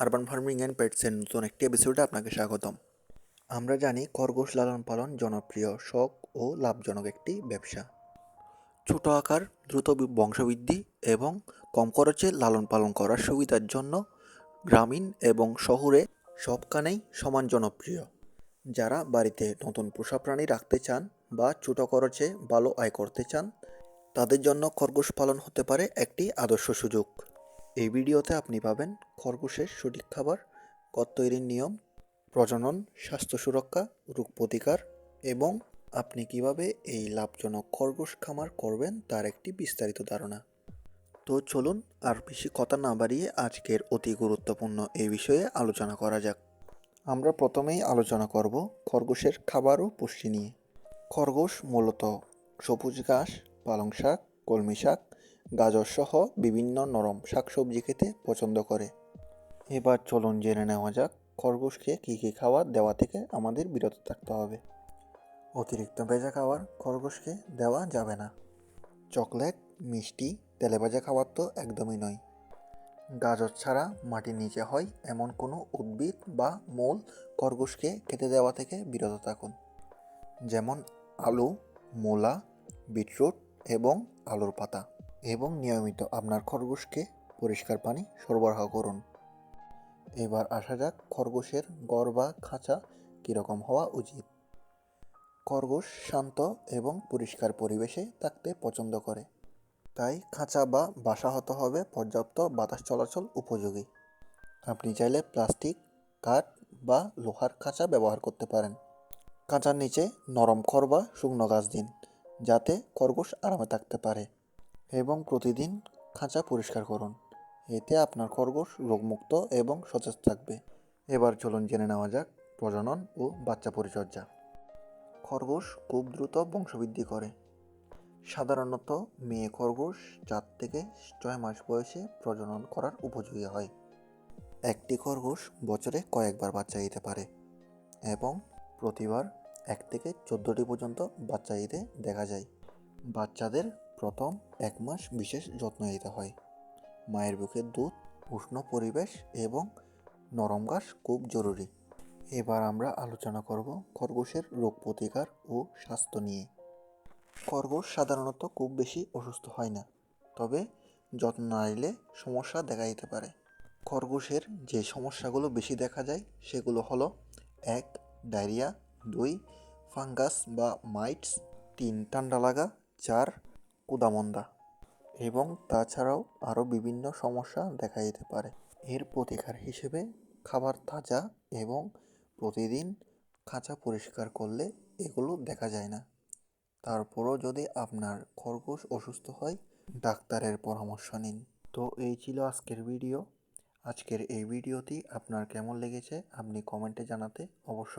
Urban farming and পেটসের নতুন একটি এপিসোডে আপনাকে স্বাগতম। আমরা জানি খরগোশ লালন পালন জনপ্রিয়, শখ ও লাভজনক একটি ব্যবসা। ছোট আকার, দ্রুত বংশবৃদ্ধি এবং কম খরচে লালন পালন করার সুবিধার জন্য গ্রামীণ এবং শহরে সবখানেই সমান জনপ্রিয়। যারা বাড়িতে নতুন পোষা প্রাণী রাখতে চান বা ছোট খরচে ভালো আয় করতে চান, তাদের জন্য খরগোশ পালন হতে পারে একটি আদর্শ সুযোগ। এই ভিডিওতে আপনি পাবেন খরগোশের সঠিক খাবার কত তৈরির নিয়ম, প্রজনন, স্বাস্থ্য সুরক্ষা, রোগ প্রতিকার এবং আপনি কীভাবে এই লাভজনক খরগোশ খামার করবেন তার একটি বিস্তারিত ধারণা। তো চলুন আর বেশি কথা না বাড়িয়ে আজকের অতি গুরুত্বপূর্ণ এই বিষয়ে আলোচনা করা যাক। আমরা প্রথমেই আলোচনা করব খরগোশের খাবার ও পুষ্টি নিয়ে। খরগোশ মূলত সবুজ ঘাস, পালং শাক, কলমি শাক গাজর সহ বিভিন্ন নরম শাকসবজি খেতে পছন্দ করে। এবার চলুন জেনে নেওয়া যাক খরগোশকে কী কী খাবার দেওয়া থেকে আমাদের বিরত থাকতে হবে। অতিরিক্ত ভেজা খাবার খরগোশকে দেওয়া যাবে না। চকলেট, মিষ্টি, তেলে ভাজা খাবার তো একদমই নয়। গাজর ছাড়া মাটির নিচে হয় এমন কোনো উদ্ভিদ বা মূল খরগোশকে খেতে দেওয়া থেকে বিরত থাকুন। যেমন আলু, মূলা, বিটরুট এবং আলুর পাতা। এবং নিয়মিত আপনার খরগোশকে পরিষ্কার পানি সরবরাহ করুন। এবার আসা যাক খরগোশের গড় বা খাঁচা কীরকম হওয়া উচিত। খরগোশ শান্ত এবং পরিষ্কার পরিবেশে থাকতে পছন্দ করে। তাই খাঁচা বা বাসা হতে হবে পর্যাপ্ত বাতাস চলাচল উপযোগী। আপনি চাইলে প্লাস্টিক, কাঠ বা লোহার খাঁচা ব্যবহার করতে পারেন। খাঁচার নিচে নরম খড় বা শুকনো গাছ দিন, যাতে খরগোশ আরামে থাকতে পারে। এবং প্রতিদিন খাঁচা পরিষ্কার করুন। এতে আপনার খরগোশ রোগমুক্ত এবং সতেজ থাকবে। এবার চলুন জেনে নেওয়া যাক প্রজনন ও বাচ্চা পরিচর্যা। খরগোশ খুব দ্রুত বংশবৃদ্ধি করে। সাধারণত মেয়ে খরগোশ চার থেকে ছয় মাস বয়সে প্রজনন করার উপযোগী হয়। একটি খরগোশ বছরে কয়েকবার বাচ্চা দিতে পারে এবং প্রতিবার এক থেকে চোদ্দোটি পর্যন্ত বাচ্চা দিতে দেখা যায়। বাচ্চাদের প্রথম এক মাস বিশেষ যত্ন নিতে হয়। মায়ের বুকের দুধ, উষ্ণ পরিবেশ এবং নরম ঘাস খুব জরুরি। এবার আমরা আলোচনা করব খরগোশের রোগ প্রতিকার ও স্বাস্থ্য নিয়ে। খরগোশ সাধারণত খুব বেশি অসুস্থ হয় না, তবে যত্ন না নিলে সমস্যা দেখা দিতে পারে। খরগোশের যে সমস্যাগুলো বেশি দেখা যায় সেগুলো হলো এক, ডায়রিয়া, দুই, ফাঙ্গাস বা মাইটস, তিন, ঠান্ডা লাগা, চার কুদামন্দা এবং তাছাড়াও আরও বিভিন্ন সমস্যা দেখা যেতে পারে। এর প্রতিকার হিসেবে খাবার তাজা এবং প্রতিদিন খাঁচা পরিষ্কার করলে এগুলো দেখা যায় না। তারপরও যদি আপনার খরগোশ অসুস্থ হয়, ডাক্তারের পরামর্শ নিন। তো এই ছিল আজকের ভিডিও। আজকের এই ভিডিওটি আপনার কেমন লেগেছে, আপনি কমেন্টে জানাতে অবশ্যই